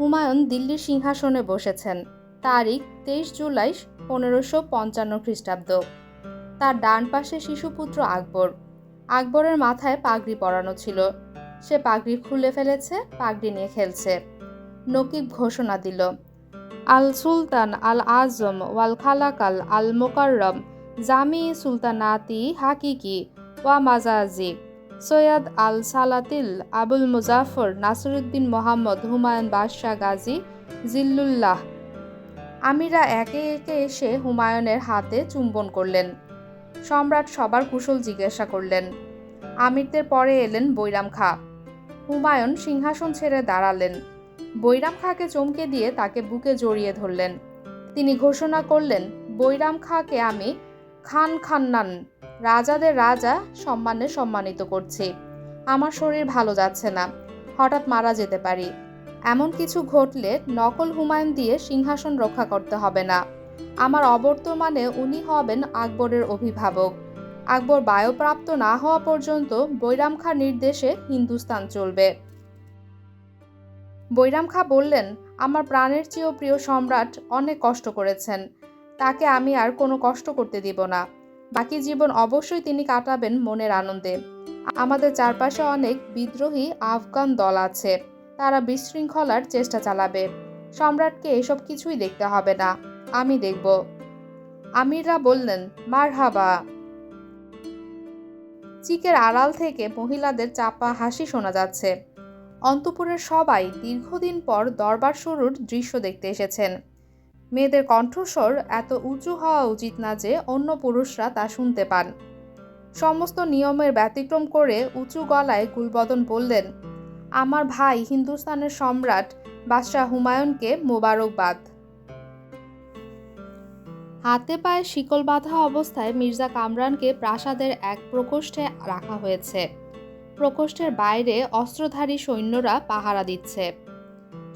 হুমায়ুন দিল্লির সিংহাসনে বসেছেন। তারিখ তেইশ জুলাই পনেরোশো পঞ্চান্ন খ্রিস্টাব্দ। তার ডান পাশে শিশুপুত্র আকবর। আকবরের মাথায় পাগড়ি পরানো ছিল। সে পাগড়ি খুলে ফেলেছে, পাগড়ি নিয়ে খেলছে। নকিব ঘোষণা দিল, আল সুলতান আল আজম ওয়াল খালাকাল আল মোকাররম, জামি সুলতানাতি হাকিকি ওয়া মাজাজি। সৈয়দ আল সালাতিল আবুল মুজাফর নাসিরুদ্দিন মোহাম্মদ হুমায়ুন বাদশাহ গাজী জিল্লুল্লাহ। আমিরা একে একে এসে হুমায়ুনের হাতে চুম্বন করলেন। সম্রাট সবার কুশল জিজ্ঞাসা করলেন, আমিরদের পরে এলেন বৈরাম খা। হুমায়ুন সিংহাসন ছেড়ে দাঁড়ালেন। বৈরাম খাঁকে চমকে দিয়ে তাকে বুকে জড়িয়ে ধরলেন। তিনি ঘোষণা করলেন, বৈরাম খাঁকে আমি খান খান্নান, রাজাদের রাজা সম্মানে সম্মানিত করছি। আমার শরীর ভালো যাচ্ছে না, হঠাৎ মারা যেতে পারি। এমন কিছু ঘটলে নকল হুমায়ুন দিয়ে সিংহাসন রক্ষা করতে হবে না। আমার অবর্তমানে উনি হবেন আকবরের অভিভাবক। আকবর বায়ুপ্রাপ্ত না হওয়া পর্যন্ত বৈরাম খাঁ নির্দেশে হিন্দুস্তান চলবে। বৈরাম খাঁ বললেন, আমার প্রাণের চেয়েও প্রিয় সম্রাট অনেক কষ্ট করেছেন। তাকে আমি আর কোনো কষ্ট করতে দিব না। বাকি জীবন অবশ্যই তিনি কাটাবেন মনের আনন্দে। আমাদের চারপাশে অনেক বিদ্রোহী আফগান দল আছে। তারা বিশৃঙ্খলার চেষ্টা চালাবে। সম্রাটকে এসব কিছুই দেখতে হবে না। আমি দেখব। আমিররা বললেন মার হাবা চিকের আড়াল থেকে মহিলাদের চাপা হাসি শোনা যাচ্ছে। অন্তপুরের সবাই দীর্ঘদিন পর দরবার শুরুর দৃশ্য দেখতে এসেছেন। মেয়েদের কণ্ঠস্বর এত উঁচু হওয়া উচিত না যে অন্য পুরুষরা তা শুনতে পান। সমস্ত নিয়মের ব্যতিক্রম করে উঁচু গলায় গুলবদন বললেন, আমার ভাই হিন্দুস্তানের সম্রাট বাদশাহ হুমায়ুনকে মোবারকবাদ। হাতে পায়ে শিকল বাঁধা অবস্থায় মির্জা কামরানকে প্রাসাদের এক প্রকোষ্ঠে রাখা হয়েছে। প্রকোষ্ঠের বাইরে অস্ত্রধারী সৈন্যরা পাহারা দিচ্ছে।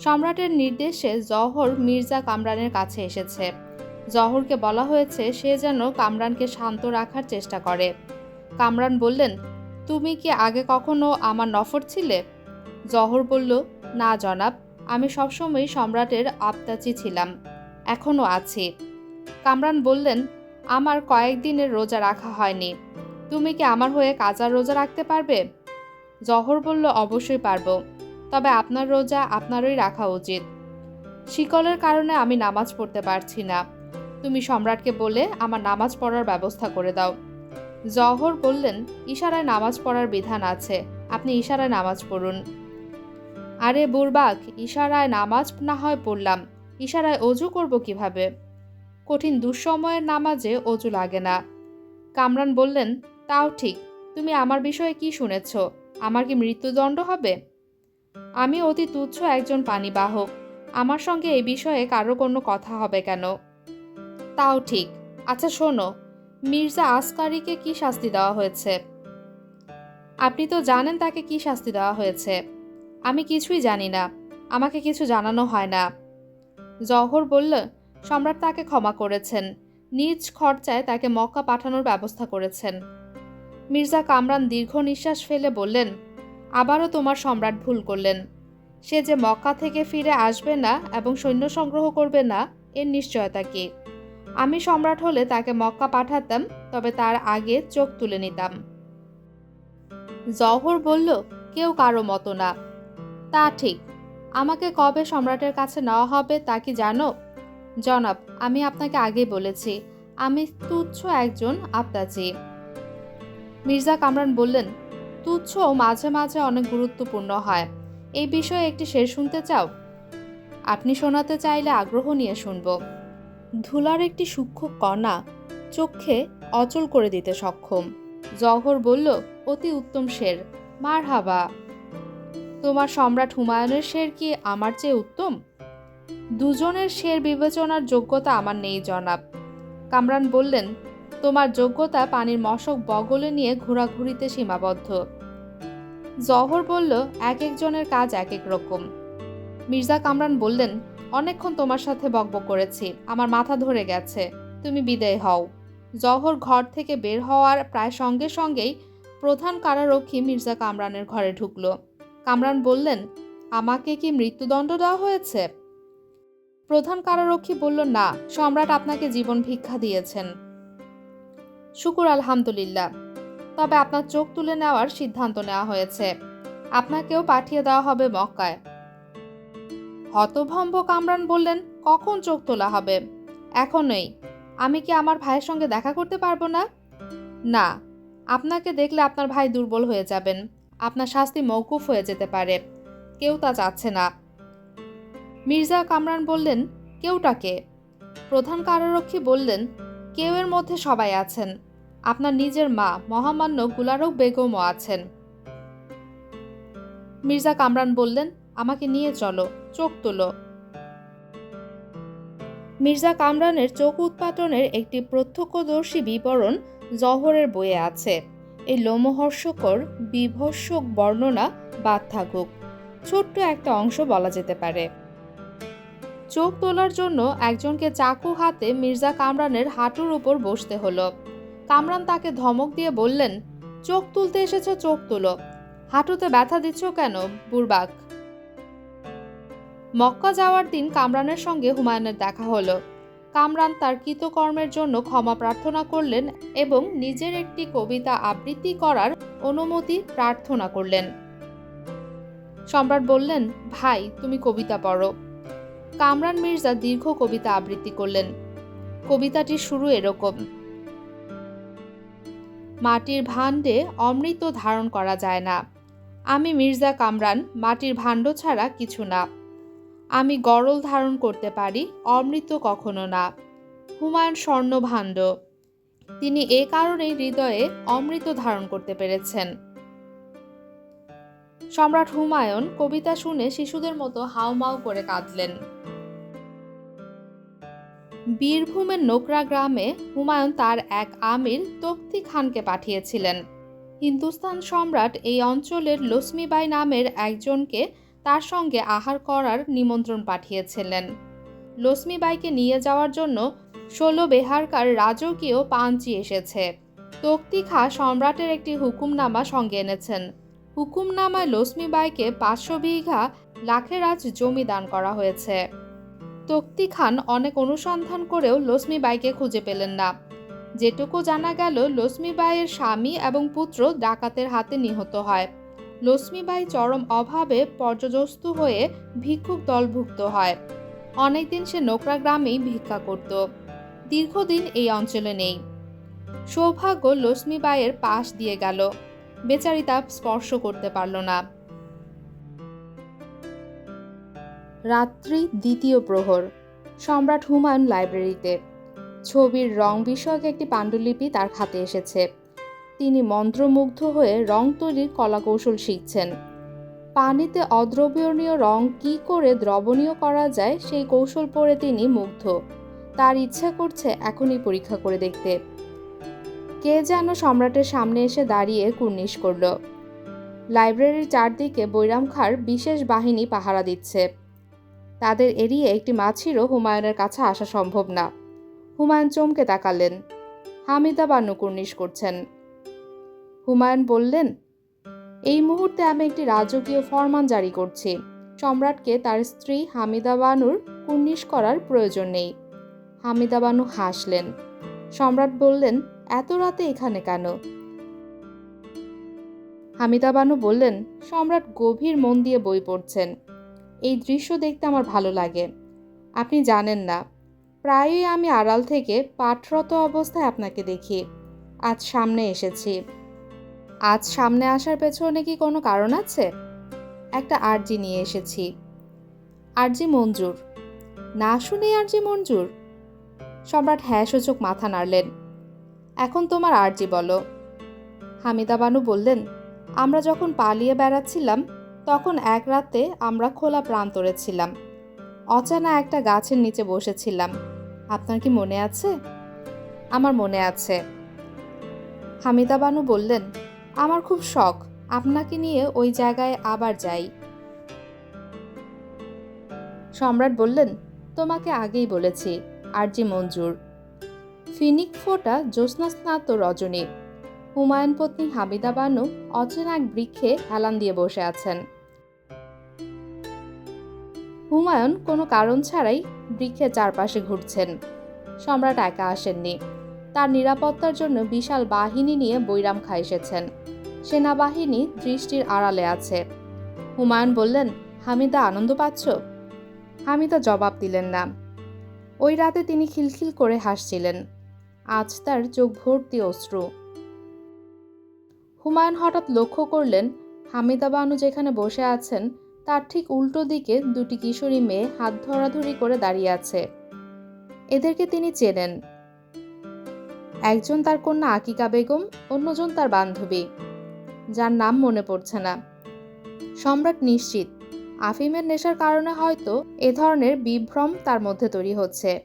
সম্রাটের নির্দেশে জহর মির্জা কামরানের কাছে এসেছে। জহরকে বলা হয়েছে, সে যেন কামরানকে শান্ত রাখার চেষ্টা করে। কামরান বললেন, তুমি কি আগে কখনো আমার নফর ছিলে? জহর বলল, না জনাব, আমি সবসময় সম্রাটের আবতাচি ছিলাম এখনও আছি। কামরান বললেন, আমার কয়েকদিনের রোজা রাখা হয়নি, তুমি কি আমার হয়ে কাজার রোজা রাখতে পারবে? জহর বলল, অবশ্যই পারব। তবে আপনার রোজা আপনারই রাখা উচিত। শিকলের কারণে আমি নামাজ পড়তে পারছি না। তুমি সম্রাটকে বলে আমার নামাজ পড়ার ব্যবস্থা করে দাও। জহর বললেন, ইশারায় নামাজ পড়ার বিধান আছে। আপনি ইশারায় নামাজ পড়ুন। আরে বুরবাক ইশারায় নামাজ না হয় পড়লাম। ইশারায় অজু করব কীভাবে? কঠিন দুঃসময়ের নামাজে অজু লাগে না। কামরান বললেন, তাও ঠিক। তুমি আমার বিষয়ে কি শুনেছ? আমার কি মৃত্যুদণ্ড হবে? আমি অতি তুচ্ছ একজন পানিবাহক। আমার সঙ্গে এই বিষয়ে কারও কোনো কথা হবে কেন? তাও ঠিক। আচ্ছা শোনো, মির্জা আসকারিকে কি শাস্তি দেওয়া হয়েছে? আপনি তো জানেন তাকে কি শাস্তি দেওয়া হয়েছে। আমি কিছুই জানি না। আমাকে কিছু জানানো হয় না। জহর বলল, সম্রাট তাকে ক্ষমা করেছেন। নিজ খরচায় তাকে মক্কা পাঠানোর ব্যবস্থা করেছেন। মির্জা কামরান দীর্ঘ নিঃশ্বাস ফেলে বললেন আবারও তোমার সম্রাট ভুল করলেন। সে যে মক্কা থেকে ফিরে আসবে না এবং সৈন্য সংগ্রহ করবে না, এর নিশ্চয়তা কি? আমি সম্রাট হলে তাকে মক্কা পাঠাতাম, তবে তার আগে চোখ তুলে নিতাম। জহর বলল, কেউ কারও মতো না। তা ঠিক। আমাকে কবে সম্রাটের কাছে নেওয়া হবে তা কি জানো? জনাব, আমি আপনাকে আগে বলেছি। আমি তুচ্ছ একজন আত্মাচি মির্জা কামরান বললেন তুচ্ছ মাঝে মাঝে অনেক গুরুত্বপূর্ণ হয়। এই বিষয়ে একটি শের শুনতে চাও? আপনি শোনাতে চাইলে আগ্রহ নিয়ে শুনব। ধুলার একটি সূক্ষ্ম কণা চোখে অচল করে দিতে সক্ষম। জহর বলল, অতি উত্তম শের। মার হাবা তোমার সম্রাট হুমায়ুনের শের কি আমার চেয়ে উত্তম? দুজনের শের বিবেচনার যোগ্যতা আমার নেই, জনাব। কামরান বললেন, তোমার যোগ্যতা পানির মশক বগলে নিয়ে ঘোরাঘুরিতে সীমাবদ্ধ। জহর বলল, এক একজনের কাজ এক এক রকম। মির্জা কামরান বললেন, অনেকক্ষণ তোমার সাথে বকবক করেছি, আমার মাথা ধরে গেছে, তুমি বিদায় হও। জহর ঘর থেকে বের হওয়ার প্রায় সঙ্গে সঙ্গেই প্রধান কারারক্ষী মির্জা কামরানের ঘরে ঢুকল। কামরান বললেন, আমাকে কি মৃত্যুদণ্ড দেওয়া হয়েছে? প্রধান কারারক্ষী বলল, না, সম্রাট আপনাকে জীবন ভিক্ষা দিয়েছেন। শুকুর, আলহামদুলিল্লাহ। তবে আপনার চোখ তুলে নেওয়ার সিদ্ধান্ত নেওয়া হয়েছে। আপনাকেও পাঠিয়ে দেওয়া হবে মক্কায়। হতভম্ব কামরান বললেন, কখন চোখ তোলা হবে? এখনই আমি কি আমার ভাইয়ের সঙ্গে দেখা করতে পারব না? না। আপনাকে দেখলে আপনার ভাই দুর্বল হয়ে যাবেন। আপনার শাস্তি মৌকুফ হয়ে যেতে পারে। কেউ তা চাচ্ছে না। মির্জা কামরান বললেন কেউটাকে প্রধান কারারক্ষী বললেন, কেউ এর মধ্যে সবাই আছেন আপনার নিজের মা, মহামান্য গুলারক বেগমও আছেন। মির্জা কামরান বললেন, আমাকে নিয়ে চলো, চোখ তোলো। মির্জা কামরানের চোখ উৎপাটনের একটি প্রত্যক্ষদর্শী বিবরণ জহরের বইয়ে আছে। এই লোমহর্ষকর বিভৎসক বর্ণনা বাদ থাকুক। ছোট্ট একটা অংশ বলা যেতে পারে। চোখ তোলার জন্য একজনকে চাকু হাতে মির্জা কামরানের হাঁটুর উপর বসতে হলো। কামরান তাকে ধমক দিয়ে বললেন, চোখ তুলতে এসেছ, চোখ তুলো। হাঁটুতে ব্যথা দিচ্ছ কেন বুরবাক মক্কা যাওয়ার দিন কামরানের সঙ্গে হুমায়ুনের দেখা হলো। কামরান তার কৃতকর্মের জন্য ক্ষমা প্রার্থনা করলেন এবং নিজের একটি কবিতা আবৃত্তি করার অনুমতি প্রার্থনা করলেন। সম্রাট বললেন, ভাই, তুমি কবিতা পড়ো। কামরান মির্জা দীর্ঘ কবিতা আবৃত্তি করলেন। কবিতাটির শুরু এরকম মাটির ভাণ্ডে অমৃত ধারণ করা যায় না। আমি মির্জা কামরান, মাটির ভাণ্ড ছাড়া কিছু না। আমি গরল ধারণ করতে পারি, অমৃত কখনো না। হুমায়ুন স্বর্ণ ভাণ্ড। তিনি এ কারণেই হৃদয়ে অমৃত ধারণ করতে পেরেছেন। সম্রাট হুমায়ুন কবিতা শুনে শিশুদের মতো হাউমাউ করে কাঁদলেন। বীরভূমের নোকরা গ্রামে হুমায়ুন তার এক আমির তক্তি খানকে পাঠিয়েছিলেন। হিন্দুস্তান সম্রাট এই অঞ্চলের লক্ষ্মীবাই নামের একজনকে তার সঙ্গে আহার করার নিমন্ত্রণ পাঠিয়েছিলেন। লক্ষ্মীবাইকে নিয়ে যাওয়ার জন্য ষোলো বেহারকার রাজকীয় পাঞ্চি এসেছে। তক্তি খা সম্রাটের একটি হুকুমনামা সঙ্গে এনেছেন। হুকুমনামায় লক্ষ্মীবাইকে পাঁচশো বিঘা লাখেরাজ জমি দান করা হয়েছে। তক্তি খান অনেক অনুসন্ধান করেও লক্ষ্মীবাইকে খুঁজে পেলেন না। যেটুকু জানা গেল লক্ষ্মীবাইয়ের স্বামী এবং পুত্র ডাকাতের হাতে নিহত হয়। লক্ষ্মীবাই চরম অভাবে পর্যদস্তু হয়ে ভিক্ষুক দলভুক্ত হয়। অনেকদিন সে নোকরা গ্রামেই ভিক্ষা করত। দীর্ঘদিন এই অঞ্চলে নেই। সৌভাগ্য লক্ষ্মীবাইয়ের পাশ দিয়ে গেল। বেচারি তা স্পর্শ করতে পারল না। রাত্রি দ্বিতীয় প্রহর। সম্রাট হুমায়ুন লাইব্রেরিতে। ছবির রং বিষয়ক একটি পাণ্ডুলিপি তার হাতে এসেছে। তিনি মন্ত্রমুগ্ধ হয়ে রং তৈরির কলাকৌশল শিখছেন। পানিতে অদ্রবণীয় রং কি করে দ্রবণীয় করা যায় সেই কৌশল পড়ে তিনি মুগ্ধ। তার ইচ্ছা করছে এখনই পরীক্ষা করে দেখতে। কে যেন সম্রাটের সামনে এসে দাঁড়িয়ে কুর্নিশ করল। লাইব্রেরির চারদিকে বৈরাম খাঁর বিশেষ বাহিনী পাহারা দিচ্ছে। তাদের এড়িয়ে একটি মাছিরও হুমায়ুনের কাছে আসা সম্ভব না। হুমায়ুন চমকে তাকালেন। হামিদা বানু কুর্নিশ করছেন। হুমায়ুন বললেন, এই মুহূর্তে আমি একটি রাজকীয় ফরমান জারি করছি। সম্রাটকে তার স্ত্রী হামিদা বানুর কুর্নিশ করার প্রয়োজন নেই। হামিদা বানু হাসলেন। সম্রাট বললেন, এত রাতে এখানে কেন? হামিদা বানু বললেন, সম্রাট গভীর মন দিয়ে বই পড়ছেন। এই দৃশ্য দেখতে আমার ভালো লাগে। আপনি জানেন না, প্রায়ই আমি আড়াল থেকে পাঠরত অবস্থায় আপনাকে দেখি। আজ সামনে এসেছি। আজ সামনে আসার পেছনে কি কোনো কারণ আছে? একটা আর্জি নিয়ে এসেছি। আর্জি মঞ্জুর। না শুনেই আর্জি মঞ্জুর। সম্রাট হ্যাঁ সূচক মাথা নাড়লেন। এখন তোমার আর্জি বলো। হামিদা বানু বললেন, আমরা যখন পালিয়ে বেড়াচ্ছিলাম তখন এক রাতে আমরা খোলা প্রান্তরে ছিলাম। অচানা একটা গাছের নিচে বসেছিলাম। আপনার কি মনে আছে? আমার মনে আছে। হামিদা বানু বললেন, আমার খুব শখ, আপনাকে নিয়ে ওই জায়গায় আবার যাই। সম্রাট বললেন, তোমাকে আগেই বলেছি, আরজি মঞ্জুর। ফিনিক ফোটা জ্যোৎস্না স্নাত রজনী। হুমায়ুন পত্নী হামিদা বানু অচেনা এক বৃক্ষে হেলান দিয়ে বসে আছেন। হুমায়ুন কোনো কারণ ছাড়াই বৃক্ষের চারপাশে ঘুরছেন। সম্রাট একা আসেননি। তার নিরাপত্তার জন্য বিশাল বাহিনী নিয়ে বৈরাম খা এসেছেন। সেনাবাহিনী দৃষ্টির আড়ালে আছে। হুমায়ুন বললেন, হামিদা, আনন্দ পাচ্ছ? হামিদা জবাব দিলেন না। ওই রাতে তিনি খিলখিল করে হাসছিলেন। আজ তার চোখ ভর্তি অশ্রু। হুমায়ুন হঠাৎ লক্ষ্য করলেন, হামিদা বানু যেখানে বসে আছেন তার ঠিক উল্টো দিকে দুটি কিশোরী মেয়ে হাত ধরাধরি করে দাঁড়িয়ে আছে। এদেরকে তিনি চেনেন। একজন তার কন্যা আকিকা বেগম, অন্যজন তার বান্ধবী। যার নাম মনে পড়ছে না। সম্রাট নিশ্চিত। আফিমের নেশার কারণে হয়তো এ ধরনের বিভ্রম তার মধ্যে তৈরি হচ্ছে।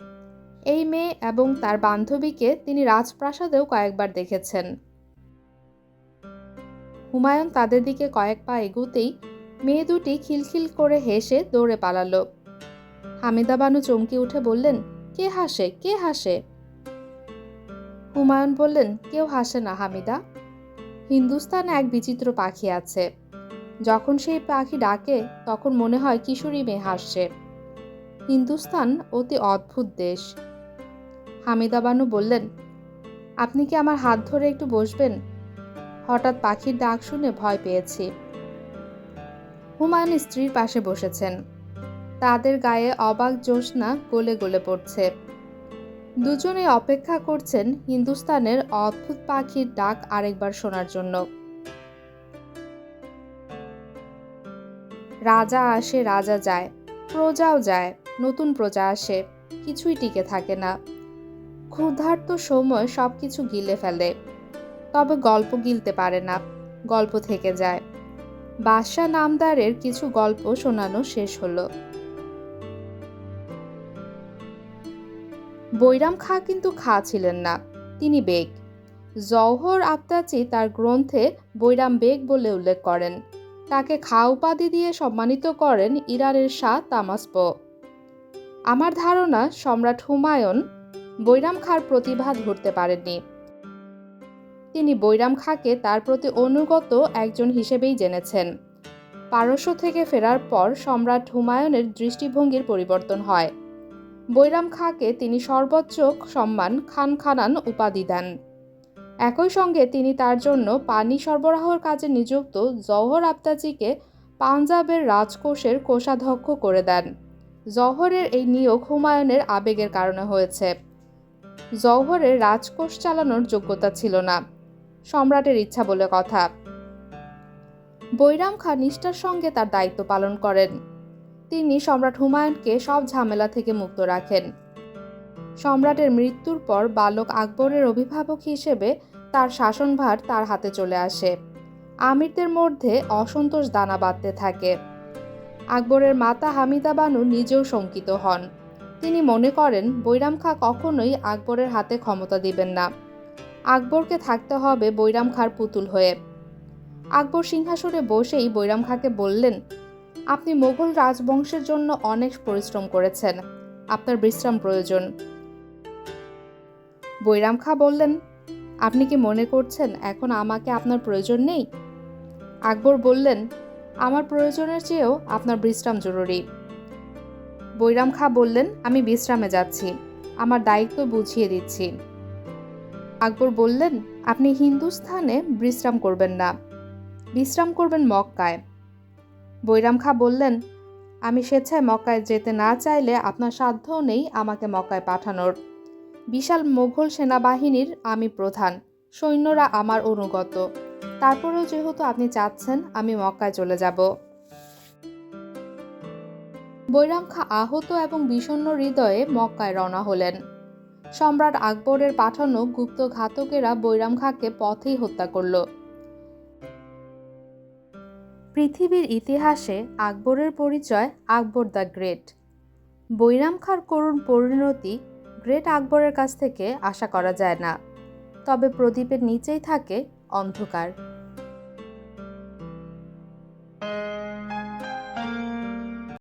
এই মেয়ে এবং তার বান্ধবীকে তিনি রাজপ্রাসাদেও কয়েকবার দেখেছেন। হুমায়ুন তাদের দিকে কয়েক পা এগুতেই মেয়ে দুটি খিলখিল করে হেসে দৌড়ে পালালো। হামিদা বানু চমকে উঠে বললেন, কে হাসে? কে হাসে? হুমায়ুন বললেন, কেউ হাসে না, হামিদা। হিন্দুস্তানে এক বিচিত্র পাখি আছে। যখন সেই পাখি ডাকে, তখন মনে হয় কিশোরী মেয়ে হাসছে। হিন্দুস্তান অতি অদ্ভুত দেশ। হামিদা বানু বললেন, আপনি কি আমার হাত ধরে একটু বসবেন? হঠাৎ পাখির ডাক শুনে ভয় পেয়েছি। হুমায়ুন স্ত্রীর পাশে বসেছেন। তাদের গায়ে অবাক জ্যোৎস্না গলে গলে পড়ছে। দুজনে অপেক্ষা করছেন হিন্দুস্তানের অদ্ভুত পাখির ডাক আরেকবার শোনার জন্য। রাজা আসে, রাজা যায়, প্রজাও যায়, নতুন প্রজা আসে, কিছুই টিকে থাকে না। ক্ষুধার্ত সময় সব কিছু গিলে ফেলে, তবে গল্প গিলতে পারে না, গল্প থেকে যায়। বাদশাহ নামদারের কিছু গল্প শোনানো শেষ হলো। বৈরাম খা কিন্তু খা ছিলেন না, তিনি বেগ। জওহর আত্মাচি তার গ্রন্থে বৈরাম বেগ বলে উল্লেখ করেন। তাকে খা উপাধি দিয়ে সম্মানিত করেন ইরানের শাহ তামাসপ। আমার ধারণা সম্রাট হুমায়ুন বৈরাম খার প্রতিভা ধরতে পারেননি। তিনি বৈরাম খাকে তার প্রতি অনুগত একজন হিসেবেই জেনেছেন। পারস্য থেকে ফেরার পর সম্রাট হুমায়ুনের দৃষ্টিভঙ্গির পরিবর্তন হয়। বৈরাম খাকে তিনি সর্বোচ্চ সম্মান খান খানান উপাধি দেন। একই সঙ্গে তিনি তার জন্য পানি সরবরাহর কাজে নিযুক্ত জওহর আফতাজিকে পাঞ্জাবের রাজকোষের কোষাধ্যক্ষ করে দেন। জওহরের এই নিয়োগ হুমায়ুনের আবেগের কারণে হয়েছে। জওহরের রাজকোষ চালানোর যোগ্যতা ছিল না। সম্রাটের ইচ্ছা বলে কথা। বৈরাম খান নিষ্ঠার সঙ্গে তার দায়িত্ব পালন করেন। তিনি সম্রাট হুমায়ুনকে সব ঝামেলা থেকে মুক্ত রাখেন। সম্রাটের মৃত্যুর পর বালক আকবরের অভিভাবক হিসেবে তার শাসনভার তার হাতে চলে আসে। আমিরদের মধ্যে অসন্তোষ দানা বাঁধতে থাকে। আকবরের মাতা হামিদা বানু নিজেও শঙ্কিত হন। তিনি মনে করেন, বৈরাম খা কখনোই আকবরের হাতে ক্ষমতা দিবেন না। আকবরকে থাকতে হবে বৈরাম খার পুতুল হয়ে। আকবর সিংহাসনে বসেই বৈরাম খাকে বললেন, আপনি মোগল রাজবংশের জন্য অনেক পরিশ্রম করেছেন। আপনার বিশ্রাম প্রয়োজন। বৈরাম খা বললেন, আপনি কি মনে করছেন এখন আমাকে আপনার প্রয়োজন নেই? আকবর বললেন, আমার প্রয়োজনের চেয়েও আপনার বিশ্রাম জরুরি। বৈরাম খা বললেন, আমি বিশ্রামে যাচ্ছি। আমার দায়িত্ব বুঝিয়ে দিচ্ছি। আকবর বললেন, আপনি হিন্দুস্থানে বিশ্রাম করবেন না। বিশ্রাম করবেন মক্কায়। বৈরাম খা বললেন, আমি স্বেচ্ছায় মক্কায় যেতে না চাইলে আপনার সাধ্যও নেই আমাকে মক্কায় পাঠানোর। বিশাল মোঘল সেনাবাহিনীর আমি প্রধান, সৈন্যরা আমার অনুগত। তারপরেও যেহেতু আপনি চাচ্ছেন, আমি মক্কায় চলে যাব। বৈরাম খা আহত এবং বিষণ্ণ হৃদয়ে মক্কায় রওনা হলেন। সম্রাট আকবরের পাঠানো গুপ্ত ঘাতকেরা বৈরাম খাঁকে পথেই হত্যা করল। পৃথিবীর ইতিহাসে আকবরের পরিচয় আকবর দ্য গ্রেট। বৈরাম খাঁর করুণ পরিণতি গ্রেট আকবরের কাছ থেকে আশা করা যায় না। তবে প্রদীপের নিচেই থাকে অন্ধকার।